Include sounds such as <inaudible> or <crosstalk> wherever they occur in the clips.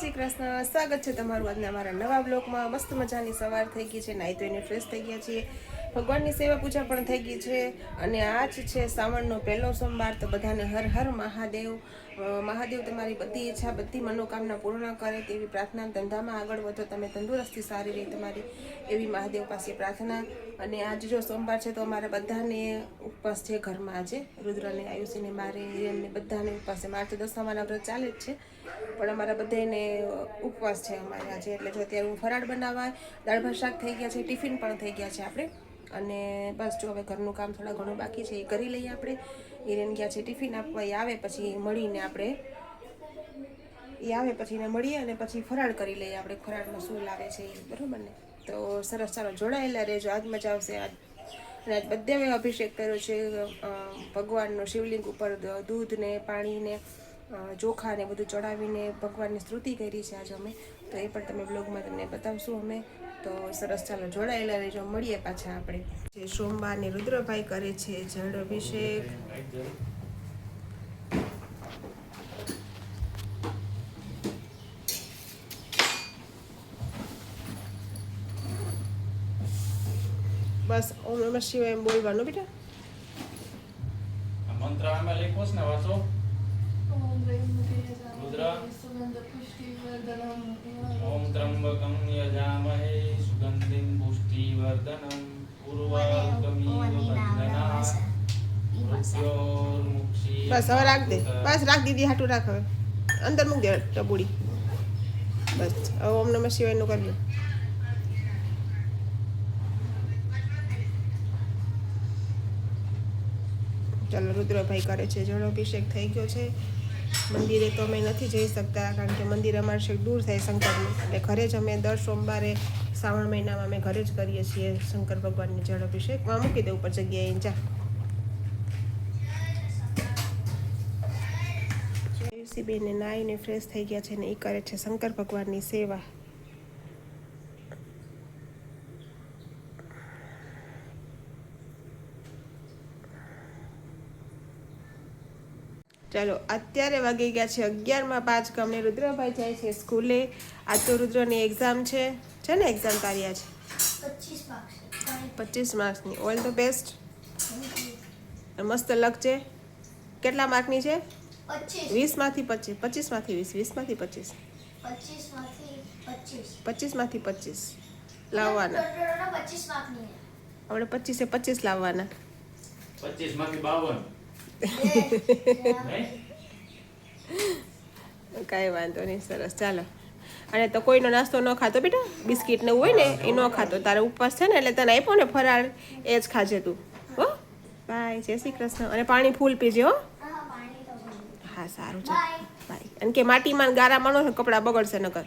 શ્રી કૃષ્ણ. સ્વાગત છે તમારું આજના મારા નવા બ્લોગમાં. મસ્ત મજાની સવાર થઈ ગઈ છે. નાહી ધોઈને ફ્રેશ થઈ ગયા છીએ. ભગવાનની સેવા પૂજા પણ થઈ ગઈ છે અને આજ છે શ્રાવણનો પહેલો સોમવાર. તો બધાને હર હર મહાદેવ. મહાદેવ તમારી બધી ઈચ્છા, બધી મનોકામના પૂર્ણ કરે તેવી પ્રાર્થના ધંધામાં આગળ વધો. તમે તંદુરસ્તી સારી રહી તમારી એવી મહાદેવ પાસે પ્રાર્થના. અને આજ જો સોમવાર છે તો અમારા બધાને ઉપવાસ છે ઘરમાં આજે. રુદ્રને, આયુષીને, મારે એમને બધાને ઉપવાસ છે. મારે તો દસમાના વ્રત ચાલે જ છે. પણ અમારા બધાને ઉપવાસ છે અમારે આજે. એટલે જો અત્યારે હું ફરાળ બનાવવા દાળ ભાત શાક થઈ ગયા છે, ટિફિન પણ થઈ ગયા છે આપણે. અને બસ જો હવે ઘરનું કામ થોડા ઘણું બાકી છે એ કરી લઈએ આપણે. હિરેન ગયા છે ટિફિન આપવા, એ આવે પછી મળીને આપણે, એ આવે પછી એને મળીએ અને પછી ફરાળ કરી લઈએ આપણે. ફરાળમાં શું લાવે છે એ, બરાબર ને? તો સરસ ચાલો જોડાયેલા રહેજો. આજ મજા આવશે. આજ, અને આજ બધે મેં અભિષેક કર્યો છે ભગવાનનો શિવલિંગ ઉપર દૂધને દૂધ ને પાણી ચોખા ને બધું ચડાવીને ભગવાનની સ્તુતિ કરી છે આજે અમે. તો એ પણ તમે બ્લોગમાં તમને બતાવશું અમે. તો સરસ ચાલો જોડાયેલા રહેજો. મળીએ પાછા આપણે. જે સોમવાર ને રુદ્રભાઈ કરે છે જળ અભિષેક. બસ, ઓમ નમઃ શિવાય એમ બોલવાનું બેટા. મંત્ર આમાં લખ્યો ને વાંચો. પુષ્ટિવર્ધનમ ઉર્વારુકમિવ બંધના મૃત્યોર્મુક્ષી બસ હવે રાખ દે બસ રાખ દીદી હાટું રાખ હવે અંદર મૂક દે ટબુડી બસ હવે ઓમ નમઃ શિવાયનું કરી લો ચાલો રુદ્રભાઈ કરે છે જળ અભિષેક થઈ ગયો છે. મંદિરે તો અમે નથી જઈ શકતા, કારણ કે મંદિર અમારે છેક દૂર થાય શંકરનું. એટલે ઘરે જ અમે દર સોમવારે શ્રાવણ મહિનામાં અમે ઘરે જ કરીએ છીએ શંકર ભગવાનની જળ અભિષેક. માં મૂકી દે ઉપર જગ્યાએ, જા. જયસીબેને નાહીને ફ્રેશ થઈ ગયા છે ને એ કરે છે શંકર ભગવાનની સેવા. ચાલો અત્યારે વાગી ગયા છે અગિયારમાં પાંચ. કમને રુદ્રભાઈ જાય છે સ્કૂલે. આજ તો રુદ્રની એક્ઝામ છે. છે ને એક્ઝામ તારી આજે? પચીસ માર્ક્સ માર્ક્સની. All the best. મસ્ત લખજે કેટલા માર્કની છે? વીસમાંથી પચીસ. પચીસમાંથી વીસ. વીસમાંથી પચીસ. પચીસ. માંથી પચીસમાંથી પચીસ. લાવવાના. આપણે પચીસે પચીસ લાવવાના. પચીસમાંથી બાવન. <laughs> કાંઈ વાંધો નહીં સરસ. ચાલો. અને તો કોઈનો નાસ્તો ન ખાતો બેટા? બિસ્કિટ ને એવું હોય ને એ ન ખાતો. તારે ઉપવાસ છે ને એટલે તને આપ્યો ને ફરાળ એ જ ખાજે તું. હો? બાય જય શ્રી કૃષ્ણ. અને પાણી ફૂલ પીજે હો. હા પાણી તો ભર્યું. હા સારું છે બાય. અને કે માટીમાં ગારા નો કપડાં બગડશે નકર.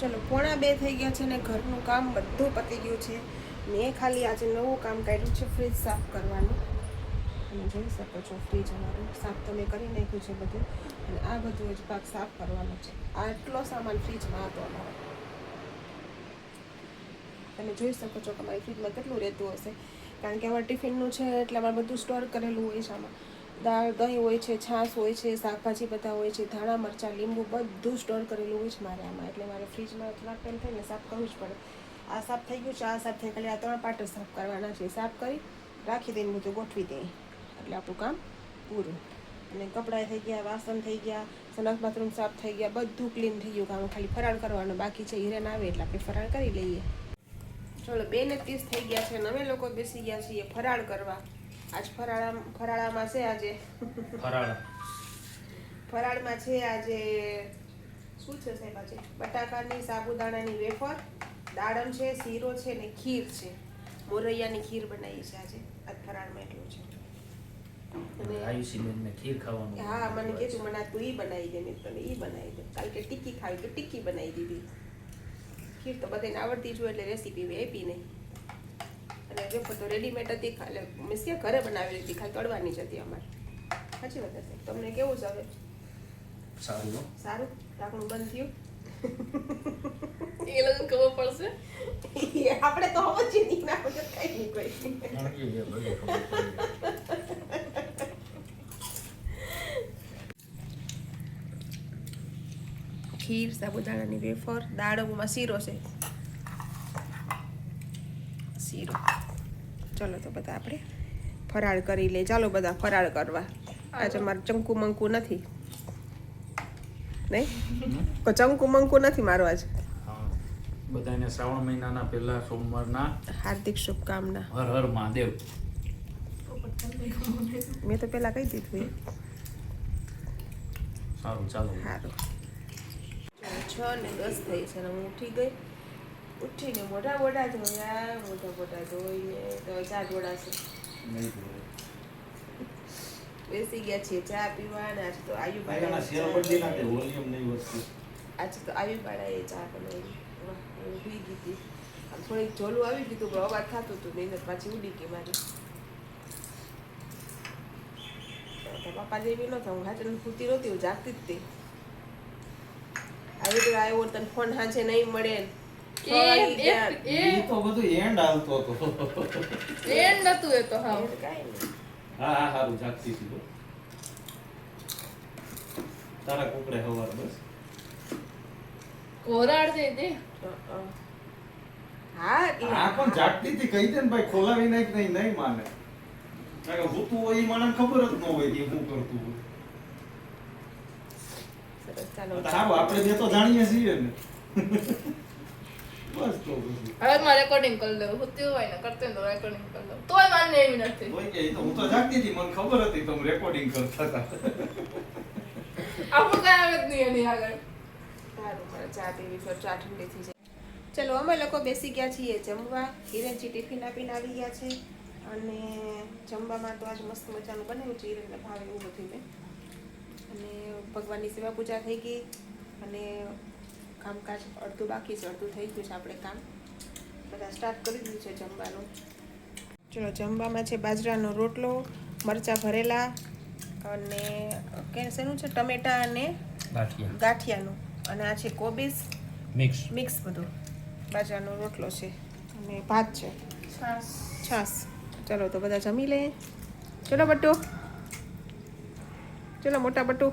ચલો પોણા બે થઈ ગયા છે ને ઘરનું કામ બધું પતી ગયું છે. મેં ખાલી આજે નવું કામ કાઢ્યું છે ફ્રીજ સાફ કરવાનું. તમે જોઈ શકો છો ફ્રીજ અમારું સાફ તો મેં કરી નાખ્યું છે બધું. અને આ બધું જ પાક સાફ કરવાનો છે. આટલો સામાન ફ્રીજમાં હતો અમારો. તમે જોઈ શકો છો કે અમારી ફ્રીજમાં કેટલું રહેતું હશે. કારણ કે અમારે ટિફિનનું છે એટલે અમારે બધું સ્ટોર કરેલું હોય છે આમાં. દાળ, દહીં હોય છે, છાશ હોય છે, શાકભાજી બધા હોય છે, ધાણા, મરચાં, લીંબુ બધું સ્ટોર કરેલું હોય છે મારે આમાં. એટલે મારે ફ્રીજમાં થોડાક ટાઈમ થઈને સાફ કરવું જ પડે. આ સાફ થઈ ગયું છે, આ સાફ થઈ ખાલી આ ત્રણ પાટો સાફ કરવાના છે. સાફ કરી રાખી દઈને બધું ગોઠવી દઈએ. એટલે આપણું કામ પૂરું. અને કપડાં થઈ ગયા વાસણ થઈ ગયા સનક બાથરૂમ સાફ થઈ ગયા બધું ક્લીન થઈ ગયું કામ ખાલી ફરાળ કરવાનું બાકી છે હિરેન આવે એટલે આપણે ફરાળ કરી લઈએ. ચલો બે ને ત્રીસ થઈ ગયા છે અને અમે લોકો બેસી ગયા છીએ ફરાળ કરવા. આજ ફરાળા ફરાળામાં છે આજે. ફરાળ. ફરાળમાં છે આજે શું છે સાહેબ આજે? બટાકાની સાબુદાણાની વેફર દાડમ છે શીરો છે ને ખીર છે. મોરૈયાની ખીર બનાવી છે આજે. આજ ફરાળમાં એટલું છે. આયુષીબેન ને ખીર ખાવાનું હા મને કીધું મને તું ઈ બનાવી દે. મેં તને ઈ બનાવી દે. કાલ કે ટિક્કી ખાવી તો ટિક્કી બનાવી દીધી. ખીર તો બધાને આવડતી જ હોય એટલે રેસીપી મેં આપી નહીં અને તો રેડીમેડ હતી એટલે મીન્સ કે ઘરે બનાવેલી હતી ખાલી તળવાની જ હતી અમારે. સાચી વાત હશે. તમને કેવું છે હવે સારું. સારું? ઢાંકણું બંધ થયું? એ લોકો ખબર પડશે. <laughs> આપણે તો હવે જ નહીં ના વગર કઈ નહીં કોઈ નડકી છે, બધું ખબર પડી. ખીર સાબુદાણાની વેફર દાળમાં શીરો છે શીરો ચલો તો બધા આપણે ફરાળ કરી લઈએ ચાલો બધા ફરાળ કરવા. આજે મારું ચંકુ મંકુ નથી. નહીં? ચંકુ મંકુ નથી મારો આજે. હા. બધાને શ્રાવણ મહિનાના પહેલા સોમવારના હાર્દિક શુભકામના. હર હર મહાદેવ. મેં તો પહેલાં કહી દીધું એ. સારું ચાલો. સારું છ ને દસ થઈ છે. અને હું ઉઠી ગઈ. ઉઠીને મોઢા મોઢા ધોયા મોઢા મોઢા ધોઈને તો ચા ઢોળાશે. બેસી ગયા છીએ ચા પીવા અને આજે તો આયુ આજે તો આયુ બાળાએ ચા બનાવી. પી ગઈ હતી. આમ થોડીક જોલું આવી ગયું પણ અવાજ થતું હતું નહીં પાછી ઉડી ગઈ મારી. પપ્પા જેવી ન હું હાજર ફૂતી નહોતી હું જાગતી જ હતી. આવી આવ્યો તને ફોન હાજે નહીં મળે ને. છ વાગી ગયા. એ તો બધું એન્ડ આવતો હતો એન્ડ નતું એ તો હા એવું કાંઈ નહીં. હા હા સારું જાગતી હતી તારા કુકડે હવાર બસ કોરાડ અ, અ. હા આ પણ જાગતી હતી કહી દે ને ભાઈ ખોલાવી નાખ નહીં નહીં માને કારણ કે ભૂતું હોય એ મને ખબર જ ન હોય કે હું કરતું હોય સરસ ચાલો. સારું આપણે બે તો જાણીએ છીએ ને. બસ તો હવે મારે રેકોર્ડિંગ કરી લેવું હોતી હોય ને કરતે તો રેકોર્ડિંગ કરી લઉં તોય માન્ય એવી નથી. હોય કે હું તો જાગતી હતી મને ખબર હતી તમે રેકોર્ડિંગ કરતા હતા. આપણું કઈ આવે જ નહીં એની આગળ. સારું મારે ચા પીવી છે ચા ઠંડી થઈ જાય. ચલો અમે લોકો બેસી ગયા છીએ જમવા. હિરેનજી ટિફિન આપીને આવી ગયા છે. અને જમવામાં તો આજ મસ્ત મજાનું બનેલું છે હિરેનને ભાવે એવું બધું મેં. અને ભગવાનની સેવા પૂજા થઈ ગઈ અને કામકાજ અડધું બાકી છે અડધું થઈ ગયું છે આપણે કામ. બધા સ્ટાર્ટ કરી દીધું છે જમવાનું. ચલો જમવામાં છે બાજરાનો રોટલો મરચાં ભરેલા અને કે શેનું છે? ટમેટા અને ગાંઠિયાનું. અને આ છે કોબીસ મિક્સ. મિક્સ બધું. બાજરાનો રોટલો છે. અને ભાત છે. છાસ છાસ ચલો તો બધા જમી લે. ચલો બટ્ટુ ચલો મોટા બટ્ટુ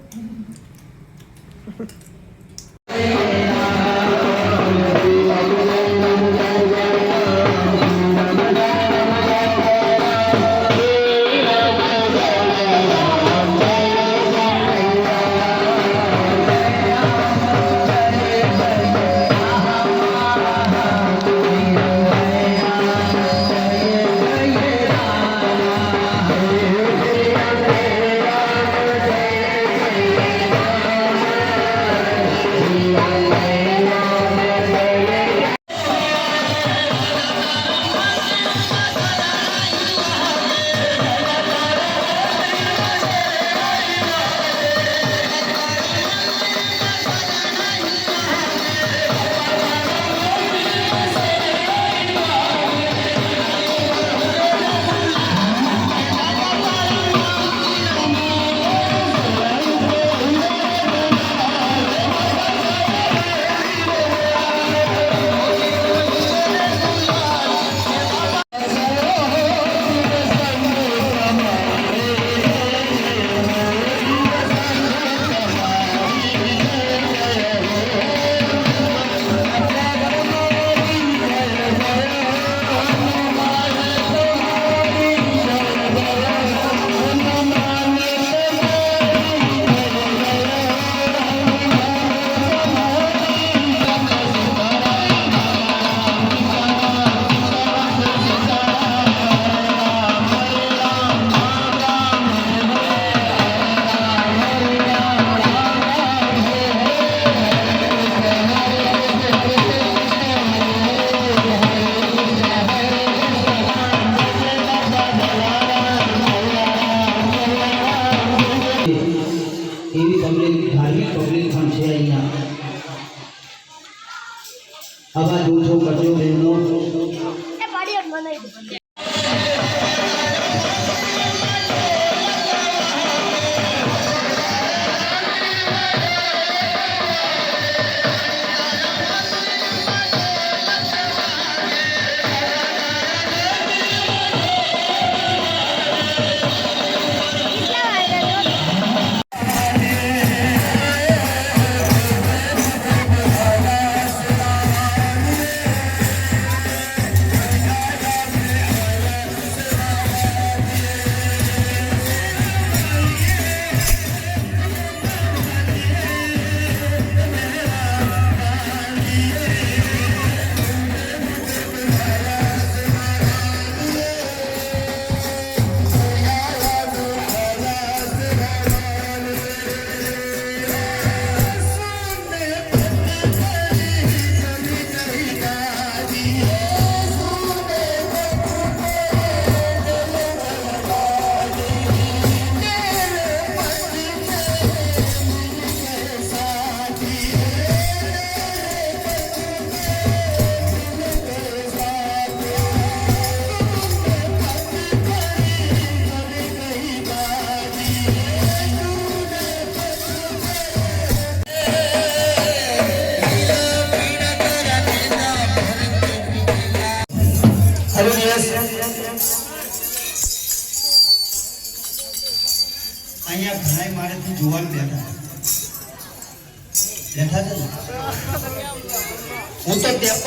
પાડી બનાવી દે આ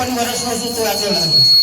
હું તો ત્રેપન વર્ષનો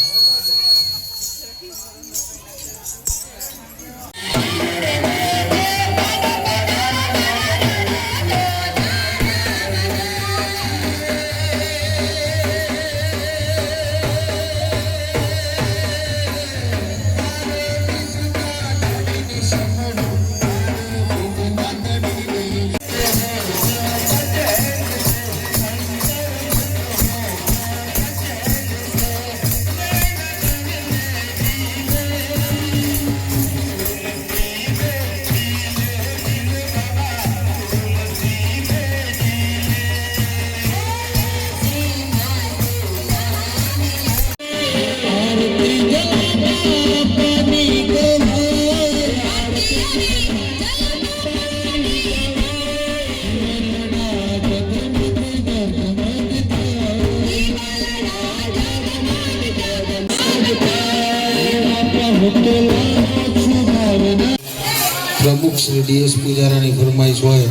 શ્રી ડીએસ પૂજારાની ફરમાઈશ હોય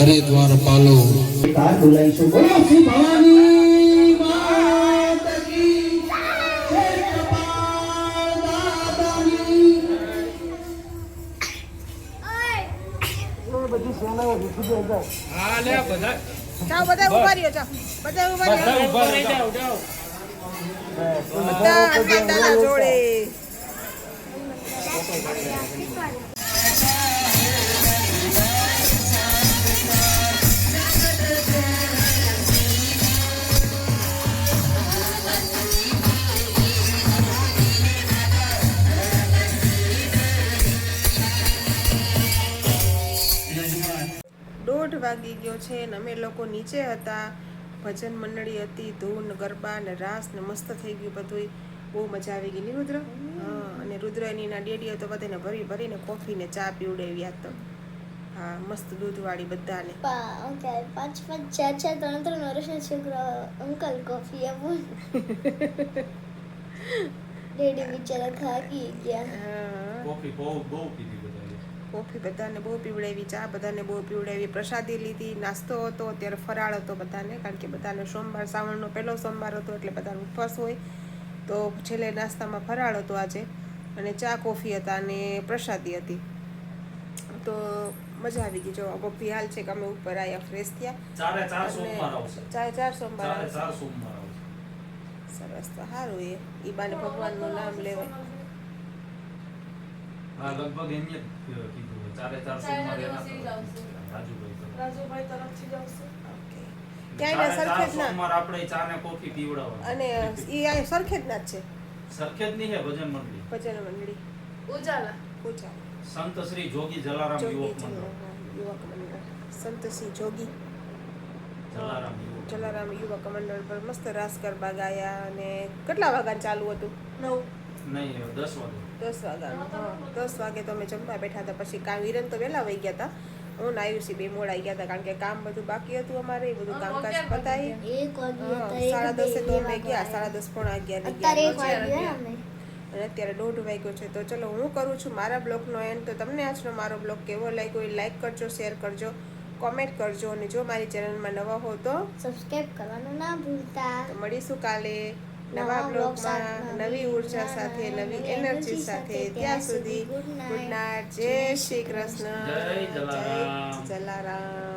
અરે દ્વાર પાલો બોલાવીશું. બોલો શ્રી ભવાની માત કી બધા જાઓ બધા ઊભા રહ્યો જાઓ. બધા ઊભા રહ્યો બધા હનુમાન દાદા જોડે. છે ને અમે લોકો નીચે હતા. ભજન મંડળી હતી ધૂન ગરબા ને રાસ ને મસ્ત થઈ ગયું બધું બહુ મજા આવી ગઈ નહીં રુદ્ર? હા અને રુદ્ર એની ના ડેડીઓ તો બધાને ભરી ભરીને કોફી ને ચા પીવડાવ્યા તો. હા મસ્ત દૂધવાળી બધાને. પાંચ પાંચ ચાર ચાર ત્રણ ત્રણ વર્ષના છોકરા અંકલ કોફી આપું. <laughs> ડેડી બિચારા થાકી ગયા. કોફી બહુ બહુ પીધી. કોફી બધાને બહુ પીવડાવી ચા બધાને બહુ પીવડાવી. પ્રસાદી લીધી નાસ્તો હતો અત્યારે ફરાળ હતો બધાને કારણ કે બધાને સોમવાર શ્રાવણનો પહેલો સોમવાર હતો એટલે બધાનો ઉપવાસ હોય. તો છેલ્લે નાસ્તામાં ફરાળ હતો આજે અને ચા કોફી હતા અને પ્રસાદી હતી. તો મજા આવી ગઈ. જો બપી હાલ છે કે અમે ઉપર આવ્યા ફ્રેશ થયા. ચારે ચાર સોમવાર સરસ તો સારું એ. ઈ બાને ભગવાનનું નામ લેવાય. હા લગભગ એમ જ કીધું ચારે ચાર. રાજુભાઈ તરફ. રાજુભાઈ તરફથી જ આવશે? ઓકે. ચારે ક્યાંય સરખેજ ના આપણે ચા ને કોફી પીવડાવવાની. અને ઈ આ સરખેજ ના જ છે? સરખેજની છે ભજન મંડળી. ભજન મંડળી. ઉજાલા. પૂજા સંત શ્રી જોગી જલારામ યુવક મંડળ. યુવક મંડળ. જોગી. જલારામ જલારામ યુવક મંડળ પર મસ્ત રાસ ગરબા ગાયા અને કેટલા વાગ્યા ચાલુ હતું? નવ. નહીં દસ વાગે દસ વાગ્યા હા. દસ વાગે તો અમે જમવા બેઠા હતા. પછી કામ વિરન તો વહેલા વહી ગયા હતા હું ને આયુષી બે મોડા ગયા હતા કારણ કે કામ બધું બાકી હતું અમારે એ બધું કામકાજ પતાવી સાડા દસે તો અમે ગયા સાડા દસ પોણા અગિયાર અને અત્યારે દોઢ વાગ્યો છે. તો ચલો હું કરું છું મારા બ્લોગનો એન્ડ તો તમને આજનો મારો બ્લોગ કેવો લાગ્યો એ લાઈક કરજો શેર કરજો કોમેન્ટ કરજો. અને જો મારી ચેનલમાં નવા હો તો સબસ્ક્રાઈબ કરવાનું ના ભૂલતા. મળીશું કાલે. નવા બ્લોગમાં નવી ઊર્જા સાથે નવી એનર્જી સાથે. ત્યાં સુધી ગુડ નાઇટ. જય શ્રી કૃષ્ણ. જય જલારામ.